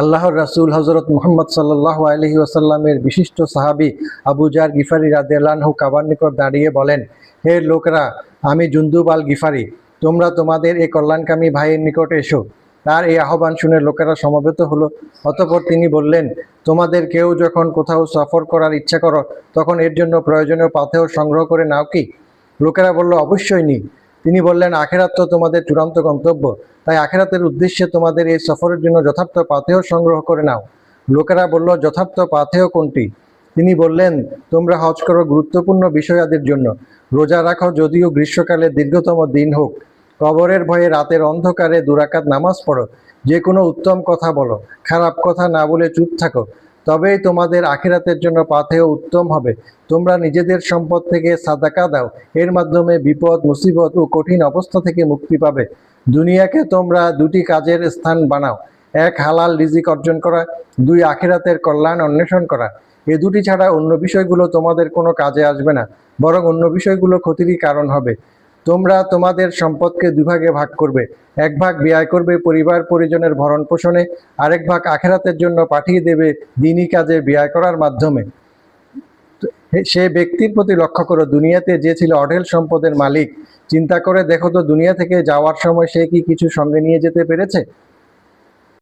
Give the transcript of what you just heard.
আল্লাহর রাসূল হজরত মোহাম্মদ সাল্লাহ আলহি ওয়াসাল্লামের বিশিষ্ট সাহাবি আবু জার গিফারি রাদেলানহু কাবার নিকট দাঁড়িয়ে বলেন, হে লোকরা, আমি জুন্দুব আল গিফারি তোমরা তোমাদের এই কল্যাণকামী ভাইয়ের নিকট এসো। তার এই আহ্বান শুনে লোকেরা সমবেত হলো। অতপর তিনি বললেন, তোমাদের কেউ যখন কোথাও সফর করার ইচ্ছা করো, তখন এর জন্য প্রয়োজনীয় পাথেও সংগ্রহ করে নাও কি? লোকেরা বলল, অবশ্যই নি। তিনি বললেন, আখেরাত তো তোমাদের চূড়ান্ত গন্তব্য। তাই আখেরাতের উদ্দেশ্যে তোমাদের এই সফরের জন্য যথার্থ পাথেও সংগ্রহ করে নাও। লোকেরা বলল, যথার্থ পাথেও কোনটি? তিনি বললেন, তোমরা হজ করো গুরুত্বপূর্ণ বিষয়াদির জন্য। রোজা রাখো যদিও গ্রীষ্মকালে দীর্ঘতম দিন হোক। কবরের ভয়ে রাতের অন্ধকারে দুরাকাত নামাজ পড়ো। যে কোনো উত্তম কথা বলো। খারাপ কথা না বলে চুপ থাকো। তবেই তোমাদের আখেরাতের জন্য পাথেও উত্তম হবে। তোমরা নিজেদের সম্পদ থেকে সাদাকা দাও। এর মাধ্যমে বিপদ, মুসিবত ও কঠিন অবস্থা থেকে মুক্তি পাবে। দুনিয়াকে তোমরা দুটি কাজের স্থান বানাও। এক, হালাল রিজিক অর্জন করা। দুই, আখেরাতের কল্যাণ অন্বেষণ করা। এ দুটি ছাড়া অন্য বিষয়গুলো তোমাদের কোনো কাজে আসবে না। বরং অন্য বিষয়গুলো ক্ষতিরই কারণ হবে। তোমরা তোমাদের সম্পদকে দুভাগে ভাগ করবে। এক ভাগ ব্যয় করবে পরিবার পরিজনের ভরণ পোষণে, আরেক ভাগ আখেরাতের জন্য পাঠিয়ে দেবে দিনই কাজে ব্যয় করার মাধ্যমে। সে ব্যক্তির প্রতি লক্ষ্য করো, দুনিয়াতে যে ছিল অঢেল সম্পদের মালিক। চিন্তা করে দেখো তো, দুনিয়া থেকে যাওয়ার সময় সে কি কিছু সঙ্গে নিয়ে যেতে পেরেছে?